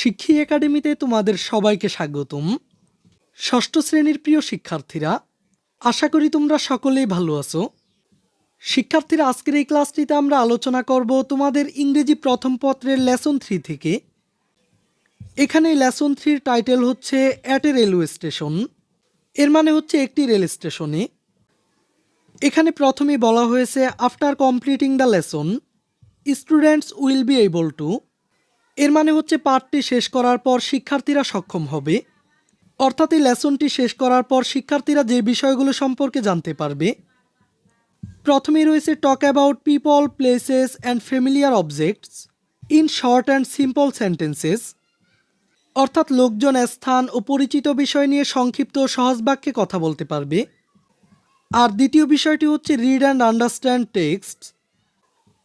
শিক্ষী একাডেমিতে তোমাদের সবাইকে স্বাগতম। ষষ্ঠ শ্রেণির প্রিয় শিক্ষার্থীরা, আশা করি তোমরা সকলেই ভালো আছো। শিক্ষার্থীরা, আজকের এই ক্লাসটিতে আমরা আলোচনা করব তোমাদের ইংরেজি প্রথম পত্রের লেসন থ্রি থেকে। এখানে লেসন থ্রির টাইটেল হচ্ছে অ্যাট এ রেলওয়ে স্টেশন। এর মানে হচ্ছে একটি রেল স্টেশনে। এখানে প্রথমে বলা হয়েছে, after completing the lesson, students will be able to এর মানে হচ্ছে পাঠটি শেষ করার পর শিক্ষার্থীরা সক্ষম হবে। অর্থাৎ এই লেসনটি শেষ করার পর শিক্ষার্থীরা যে বিষয়গুলো সম্পর্কে জানতে পারবে, প্রথমেই রয়েছে talk about people places and familiar objects in short and simple sentences অর্থাৎ লোকজন, স্থান ও পরিচিত বিষয় নিয়ে সংক্ষিপ্ত সহজ বাক্যে কথা বলতে পারবে। আর দ্বিতীয় বিষয়টি হচ্ছে রিড অ্যান্ড আন্ডারস্ট্যান্ড টেক্সট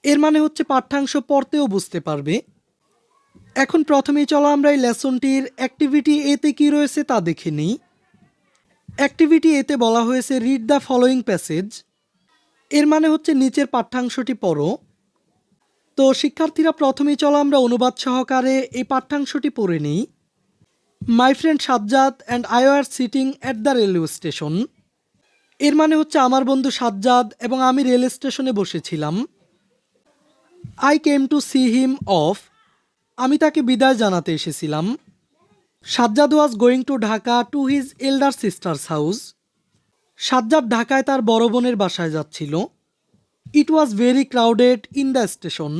এর মানে হচ্ছে পাঠ্যাংশ পড়তেও বুঝতে পারবে। এখন প্রথমেই চলো আমরা এই লেসনটির অ্যাক্টিভিটি এতে কি রয়েছে তা দেখে নিই। অ্যাক্টিভিটি এতে বলা হয়েছে রিড দ্য ফলোয়িং প্যাসেজ এর মানে হচ্ছে নিচের পাঠ্যাংশটি পড়ো। তো শিক্ষার্থীরা প্রথমেই চলো আমরা অনুবাদ সহকারে এই পাঠ্যাংশটি পড়ে নিই। My friend Sajjad and I are sitting at the railway স্টেশনের মানে হচ্ছে আমার বন্ধু সাজ্জাদ এবং আমি রেল স্টেশনে বসেছিলাম। I came to see him off আমি তাকে বিদায় জানাতে এসেছিলাম। Sajjad was going to Dhaka to his elder sister's house. Sajjad ঢাকায় তার বড় বোনের বাসায় যাচ্ছিল। It was very crowded in the station.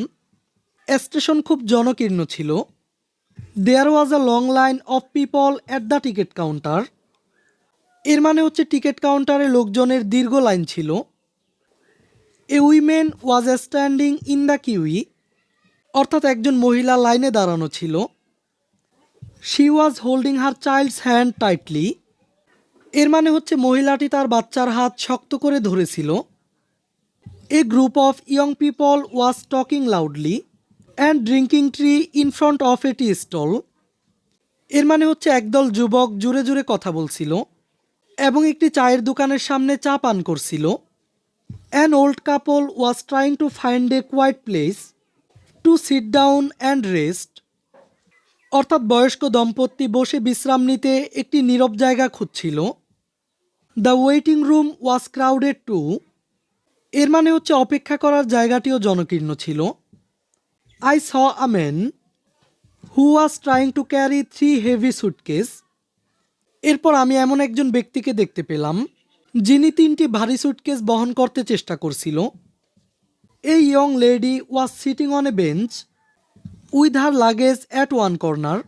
Station খুব জনকীর্ণ ছিল। There was a long line of people at the ticket counter. এর মানে হচ্ছে টিকিট কাউন্টারে লোকজনের দীর্ঘ লাইন ছিল। A women was standing in the queue. অর্থাৎ একজন মহিলা লাইনে দাঁড়ানো ছিল। She was holding her child's hand tightly এর মানে হচ্ছে মহিলাটি তার বাচ্চার হাত শক্ত করে ধরেছিল। A group of young people was talking loudly and drinking tea in front of a tea stall এর মানে হচ্ছে একদল যুবক জুড়ে জুড়ে কথা বলছিল এবং একটি চায়ের দোকানের সামনে চা পান করছিল। An old couple was trying to find a quiet place to sit down and rest অর্থাৎ বয়স্ক দম্পতি বসে বিশ্রাম নিতে একটি নীরব জায়গা খুঁজছিল। The waiting room was crowded too এর মানে হচ্ছে অপেক্ষা করার জায়গাটিও জনকীর্ণ ছিল। I saw a who was trying to carry three heavy suitcase এরপর আমি এমন একজন ব্যক্তিকে দেখতে পেলাম, যিনি তিনটি ভারী সুটকেস বহন করতে চেষ্টা করছিল। এই young lady was sitting on a bench with her luggage at one corner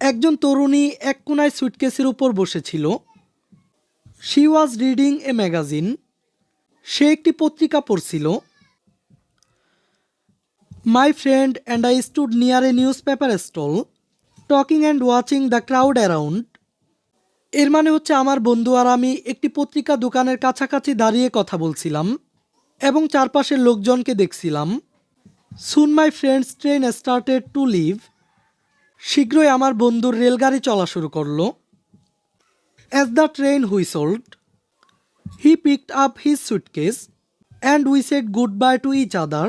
একজন তরুণী এক কোনায় সুটকেসের উপর বসেছিল। She was reading a magazine সে একটি পত্রিকা পড়ছিল। My friend and I stood near a newspaper stall talking and watching the crowd around এর মানে হচ্ছে আমার বন্ধু আর আমি একটি পত্রিকা দোকানের কাছাকাছি দাঁড়িয়ে কথা বলছিলাম। এবং চারপাশের লোকজনকে দেখছিলাম। Soon my friend's train started to leave শীঘ্রই আমার বন্ধুর রেলগাড়ি চলা শুরু করল। As the train whistled he picked up his suitcase and we said goodbye to each other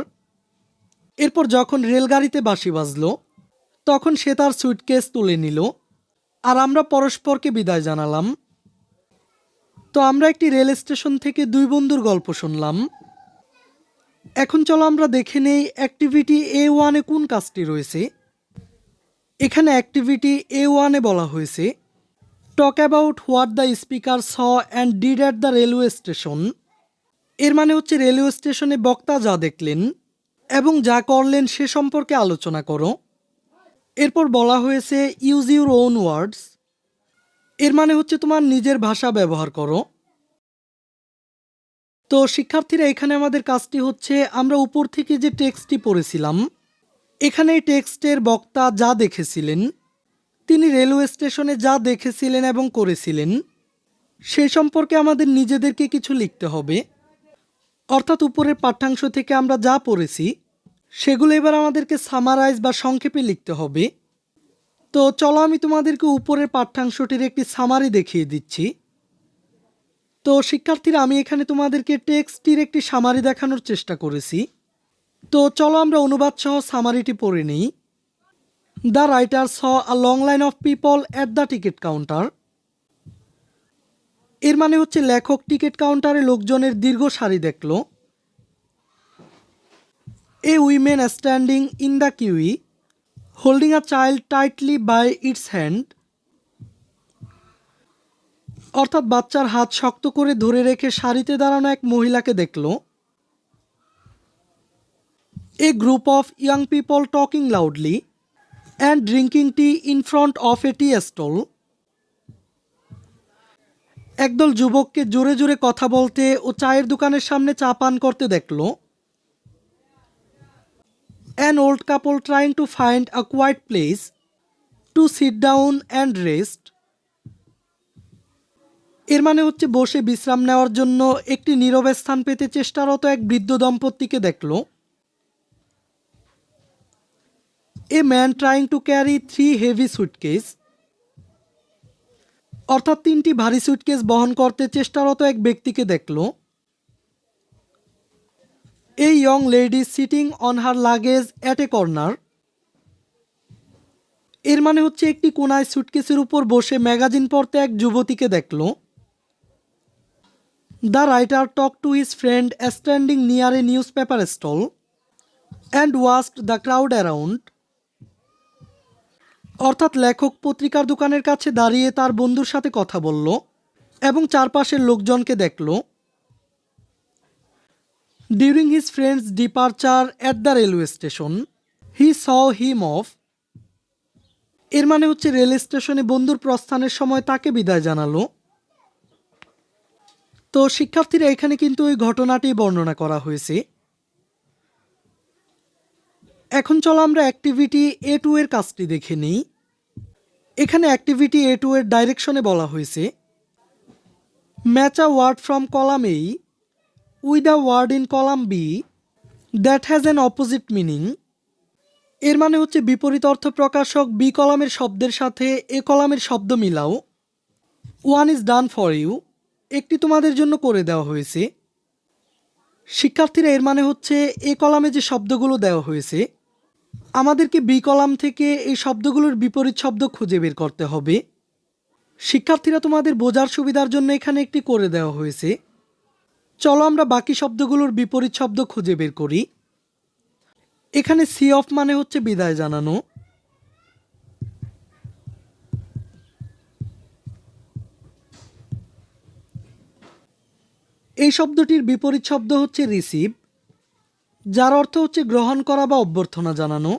এরপর যখন রেলগাড়িতে বাঁশি বাজলো, তখন সে তার সুটকেস তুলে নিল আর আমরা পরস্পরকে বিদায় জানালাম। তো আমরা একটি রেল স্টেশন থেকে দুই বন্ধুর গল্প শুনলাম। এখন চলো আমরা দেখে নেই অ্যাক্টিভিটি এ ওয়ানে কোন কাজটি রয়েছে। এখানে অ্যাক্টিভিটি এ ওয়ানে বলা হয়েছে talk about what the speaker saw and did at the railway স্টেশনের মানে হচ্ছে রেলওয়ে স্টেশনে বক্তা যা দেখলেন এবং যা করলেন সে সম্পর্কে আলোচনা করো। এরপর বলা হয়েছে ইউজ ইউর ওন ওয়ার্ডস এর মানে হচ্ছে তোমার নিজের ভাষা ব্যবহার করো। তো শিক্ষার্থীরা, এখানে আমাদের কাজটি হচ্ছে, আমরা উপর থেকে যে টেক্সটটি পড়েছিলাম, এখানে টেক্সটের বক্তা যা দেখেছিলেন, তিনি রেলওয়ে স্টেশনে যা দেখেছিলেন এবং করেছিলেন সেই সম্পর্কে আমাদের নিজেদেরকে কিছু লিখতে হবে। অর্থাৎ উপরের পাঠ্যাংশ থেকে আমরা যা পড়েছি, সেগুলো এবার আমাদেরকে সামারাইজ বা সংক্ষেপে লিখতে হবে। তো চলো আমি তোমাদেরকে উপরের পাঠ্যাংশটির একটি সামারি দেখিয়ে দিচ্ছি। তো শিক্ষার্থীরা, আমি এখানে তোমাদেরকে টেক্সটির একটি সামারি দেখানোর চেষ্টা করেছি। তো চলো আমরা অনুবাদ সহ সামারিটি পড়ে নিই। The writer saw a long line of people at the ticket counter এর মানে হচ্ছে লেখক টিকিট কাউন্টারে লোকজনের দীর্ঘ সারি দেখল। A women standing in the queue holding a child tightly by its hand অর্থাৎ বাচ্চার হাত শক্ত করে ধরে রেখে সারিতে দাঁড়ানো এক মহিলাকে দেখল। A group of young people talking loudly and drinking tea in front of a tea stall একদল যুবককে জোরে জোরে কথা বলতে ও চায়ের দোকানের সামনে চা পান করতে দেখল। An old couple trying to find a quiet place to sit down and rest এর মানে হচ্ছে বসে বিশ্রাম নেওয়ার জন্য একটি নীরব স্থান পেতে চেষ্টারত এক বৃদ্ধ দম্পতিকে দেখল। A man trying to carry three heavy suitcase অর্থাৎ তিনটি ভারী সুটকেস বহন করতে চেষ্টারত এক ব্যক্তিকে দেখল। এই young lady sitting on her luggage at a corner এর মানে হচ্ছে একটি কোনায় সুটকেসের উপর বসে ম্যাগাজিন পড়তে এক যুবতীকে দেখল। The writer talk to his friend standing near a newspaper stall and watched the crowd around অর্থাৎ লেখক পত্রিকার দোকানের কাছে দাঁড়িয়ে তার বন্ধুর সাথে কথা বলল এবং চারপাশের লোকজনকে দেখল। During his friend's departure at the railway station he saw him off এর মানে হচ্ছে রেল স্টেশনে বন্ধুর প্রস্থানের সময় তাকে বিদায় জানালো। তো শিক্ষার্থীরা এখানে কিন্তু ওই ঘটনাটি বর্ণনা করা হয়েছে। এখন চলো আমরা অ্যাক্টিভিটি এ টু এর কাজটি দেখে নিই। এখানে অ্যাক্টিভিটি এ টু এর ডাইরেকশনে বলা হয়েছে match a word from column A with a word in column B that has an opposite meaning এর মানে হচ্ছে বিপরীত অর্থ প্রকাশক বি কলামের শব্দের সাথে এ কলামের শব্দ মিলাও। One is done for you একটি তোমাদের জন্য করে দেওয়া হয়েছে। শিক্ষার্থীরা এর মানে হচ্ছে এ কলামে যে শব্দগুলো দেওয়া হয়েছে, আমাদেরকে বি কলাম থেকে এই শব্দগুলোর বিপরীত শব্দ খুঁজে বের করতে হবে। শিক্ষার্থীরা তোমাদের বোঝার সুবিধার জন্য এখানে একটি করে দেওয়া হয়েছে। চলো আমরা বাকি শব্দগুলোর বিপরীত শব্দ খুঁজে বের করি। এখানে সি অফ মানে হচ্ছে বিদায় জানানো। এই শব্দটির বিপরীত শব্দ হচ্ছে রিসিভ যার অর্থ হচ্ছে গ্রহণ করা বা অভ্যর্থনা জানানো।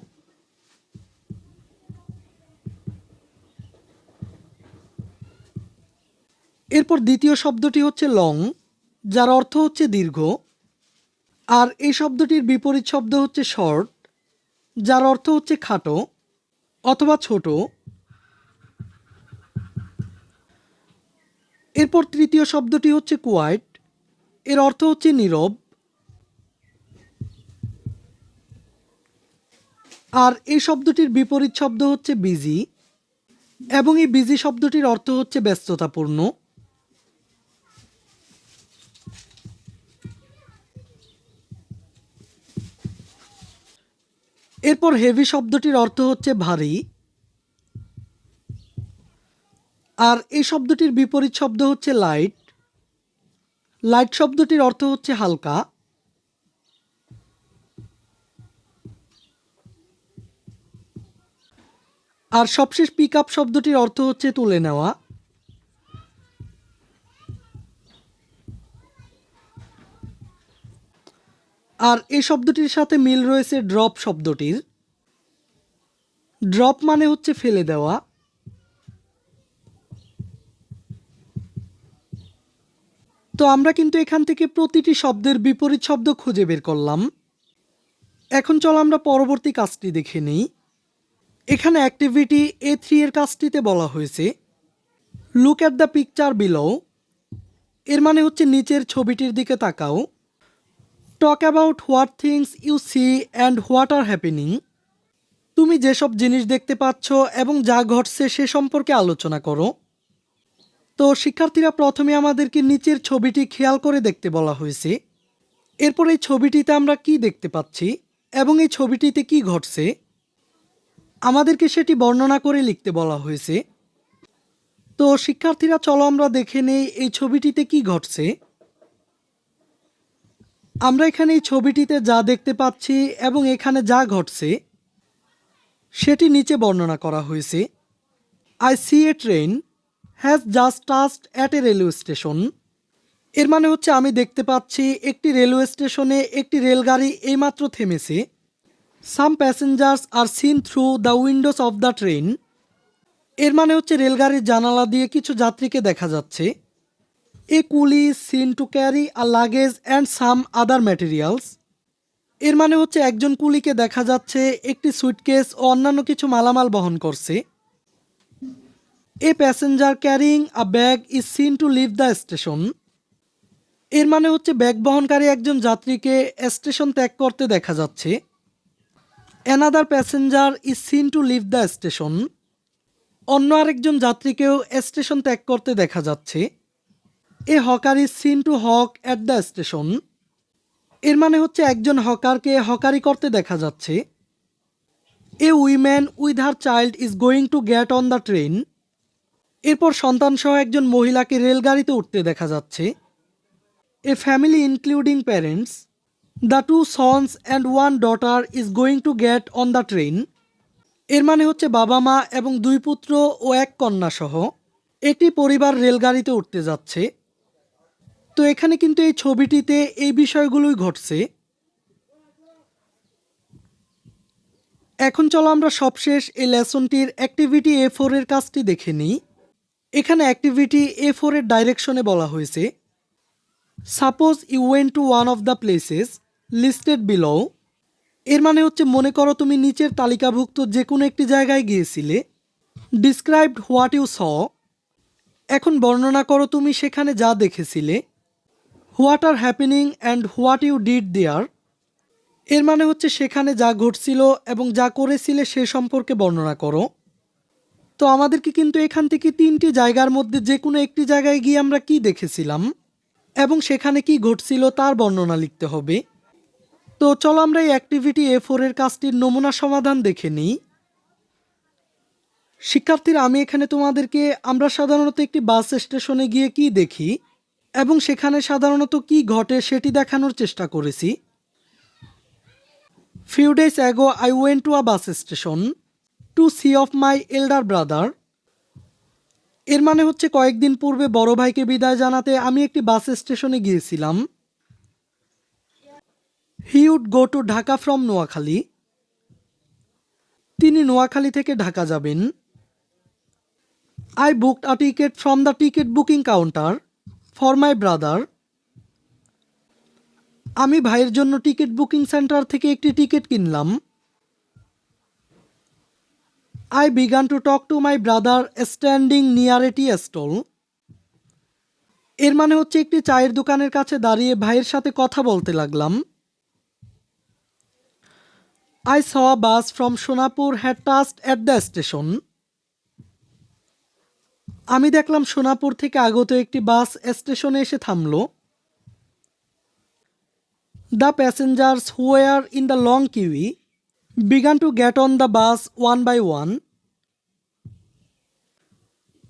এরপর দ্বিতীয় শব্দটি হচ্ছে লং যার অর্থ হচ্ছে দীর্ঘ। আর এই শব্দটির বিপরীত শব্দ হচ্ছে শর্ট যার অর্থ হচ্ছে খাটো অথবা ছোট। এরপর তৃতীয় শব্দটি হচ্ছে কোয়াইট এর অর্থ হচ্ছে নীরব। আর এই শব্দটির বিপরীত শব্দ হচ্ছে বিজি এবং এই বিজি শব্দটির অর্থ হচ্ছে ব্যস্ততাপূর্ণ। এরপর হেভি শব্দটির অর্থ হচ্ছে ভারী। আর এই শব্দটির বিপরীত শব্দ হচ্ছে লাইট। লাইট শব্দটির অর্থ হচ্ছে হালকা। আর সবশেষ পিক আপ শব্দটির অর্থ হচ্ছে তুলে নেওয়া। আর এই শব্দটির সাথে মিল রয়েছে ড্রপ শব্দটির। ড্রপ মানে হচ্ছে ফেলে দেওয়া। তো আমরা কিন্তু এখান থেকে প্রতিটি শব্দের বিপরীত শব্দ খুঁজে বের করলাম। এখন চলো আমরা পরবর্তী কাজটি দেখে নিই। এখানে অ্যাক্টিভিটি এ থ্রি এর কাজটিতে বলা হয়েছে look at the picture below এর মানে হচ্ছে নিচের ছবিটির দিকে তাকাও। Talk about what things you see and what are happening তুমি যেসব জিনিস দেখতে পাচ্ছ এবং যা ঘটছে সে সম্পর্কে আলোচনা করো। তো শিক্ষার্থীরা প্রথমে আমাদেরকে নিচের ছবিটি খেয়াল করে দেখতে বলা হয়েছে। এরপর এই ছবিটিতে আমরা কি দেখতে পাচ্ছি এবং এই ছবিটিতে কি ঘটছে, আমাদেরকে সেটি বর্ণনা করে লিখতে বলা হয়েছে। তো শিক্ষার্থীরা, চলো আমরা দেখে নেই এই ছবিটিতে কি ঘটছে। আমরা এখানে এই ছবিটিতে যা দেখতে পাচ্ছি এবং এখানে যা ঘটছে, সেটি নিচে বর্ণনা করা হয়েছে। I see a train has just stopped at a railway স্টেশনের মানে হচ্ছে আমি দেখতে পাচ্ছি একটি রেলওয়ে স্টেশনে একটি রেলগাড়ি এইমাত্র থেমেছে। Some passengers are seen through the windows of the train এর মানে হচ্ছে রেলগাড়ির জানালা দিয়ে কিছু যাত্রীকে দেখা যাচ্ছে। A coolie seen to carry a luggage and some other materials এর মানে হচ্ছে একজন কুলিকে দেখা যাচ্ছে, একটি সুইটকেস ও অন্যান্য কিছু মালামাল বহন করছে। A passenger carrying a bag is seen to leave the স্টেশনের মানে হচ্ছে ব্যাগ বহনকারী একজন যাত্রীকে স্টেশন ত্যাগ করতে দেখা যাচ্ছে। Another passenger is seen to leave the station অন্য আরেকজন যাত্রীকেও স্টেশন ত্যাগ করতে দেখা যাচ্ছে। A hawker is seen to hawk at the স্টেশনের মানে হচ্ছে একজন হকারকে হকারি করতে দেখা যাচ্ছে। A woman with her child is going to get on the train এরপর সন্তানসহ একজন মহিলাকে রেলগাড়িতে উঠতে দেখা যাচ্ছে। A family including parents the two sons and one daughter is going to get on the train এর মানে হচ্ছে বাবা মা এবং দুই পুত্র ও এক কন্যা সহ একটি পরিবার রেলগাড়িতে উঠতে যাচ্ছে। তো এখানে কিন্তু এই ছবিটিতে এই বিষয়গুলোই ঘটছে। এখন চলো আমরা সবশেষ এই লেসনটির অ্যাক্টিভিটি এ ফোরের কাজটি দেখে নিই। এখানে অ্যাক্টিভিটি এ ফোরের ডাইরেকশনে বলা হয়েছে। Suppose you went to one of the places listed below এর মানে হচ্ছে মনে করো তুমি নিচের তালিকাভুক্ত যে কোনো একটি জায়গায় গিয়েছিলে। ডিসক্রাইবড হোয়াট ইউ স এখন বর্ণনা করো তুমি সেখানে যা দেখেছিলে। What are happening and what you did there এর মানে হচ্ছে সেখানে যা ঘটছিল এবং যা করেছিলে সে সম্পর্কে বর্ণনা করো। তো আমাদেরকে কিন্তু এখান থেকে তিনটি জায়গার মধ্যে যে কোনো একটি জায়গায় গিয়ে আমরা কি দেখেছিলাম? এবং সেখানে কি ঘটছিল তার বর্ণনা লিখতে হবে। তো চলো আমরা এই অ্যাক্টিভিটি এ ফোরের কাজটির নমুনা সমাধান দেখে নিই। শিক্ষার্থীরা, আমি এখানে তোমাদেরকে আমরা সাধারণত একটি বাস স্টেশনে গিয়ে কি দেখি এবং সেখানে সাধারণত কি ঘটে সেটি দেখানোর চেষ্টা করেছি। Few days ago I went to a bus station to see off my elder brother. এর মানে হচ্ছে কয়েকদিন পূর্বে বড় ভাইকে বিদায় জানাতে আমি একটি বাস স্টেশনে গিয়েছিলাম। He would go to Dhaka from Noakhali তিনি নোয়াখালী থেকে ঢাকা যাবেন। I booked a ticket from the ticket booking counter for my brother আমি ভাইয়ের জন্য টিকিট বুকিং সেন্টার থেকে একটি টিকিট কিনলাম। I began to talk to my brother standing near a tea stall এর মানে হচ্ছে একটি চায়ের দোকানের কাছে দাঁড়িয়ে ভাইয়ের সাথে কথা বলতে লাগলাম। I saw bus from Sonapur had stopped at the station আমি দেখলাম সোনাপুর থেকে আগত একটি বাস স্টেশনে এসে থামল। The passengers where in the long queue began to get on the bus one by one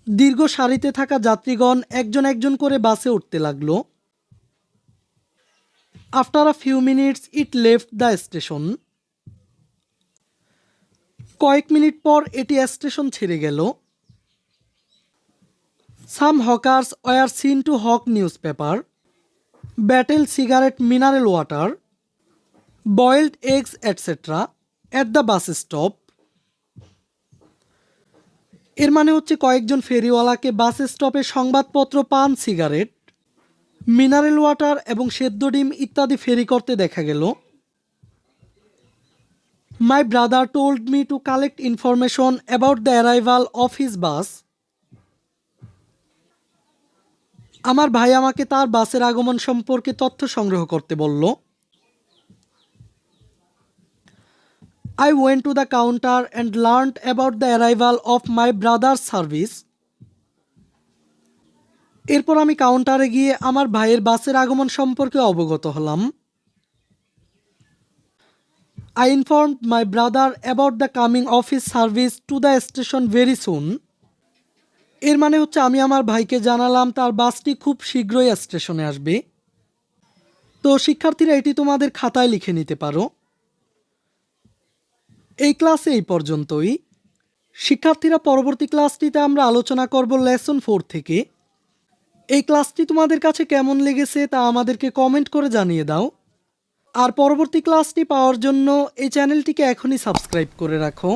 দীর্ঘ সারিতে থাকা যাত্রীগণ একজন একজন করে বাসে উঠতে লাগল। After a few minutes it left the station কয়েক মিনিট পর এটি স্টেশন ছেড়ে গেল। Some hawkers were seen to hawk newspaper betel cigarette mineral water boiled eggs etcetera at the bus stop এর মানে হচ্ছে কয়েকজন ফেরিওয়ালাকে বাস স্টপে সংবাদপত্র পান, সিগারেট, মিনারেল ওয়াটার এবং সেদ্ধ ডিম ইত্যাদি ফেরি করতে দেখা গেল। My brother told me to collect information about the arrival of his bus আমার ভাই আমাকে তার বাসের আগমন সম্পর্কে তথ্য সংগ্রহ করতে বলল। I went to the counter and learned about the arrival of my brother's service. এরপর আমি কাউন্টারে গিয়ে আমার ভাইয়ের বাসের আগমন সম্পর্কে অবগত হলাম। I inform my brother about the coming office service to the station very soon এর মানে হচ্ছে আমি আমার ভাইকে জানালাম, তার বাসটি খুব শীঘ্রই স্টেশনে আসবে। তো শিক্ষার্থীরা এটি তোমাদের খাতায় লিখে নিতে পারো। এই ক্লাসে এই পর্যন্তই। শিক্ষার্থীরা পরবর্তী ক্লাসটিতে আমরা আলোচনা করব লেসন ফোর থেকে। এই ক্লাসটি তোমাদের কাছে কেমন লেগেছে তা আমাদেরকে কমেন্ট করে জানিয়ে দাও। আর পরবর্তী ক্লাসটি পাওয়ার জন্য এই চ্যানেলটিকে এখনই সাবস্ক্রাইব করে রাখো।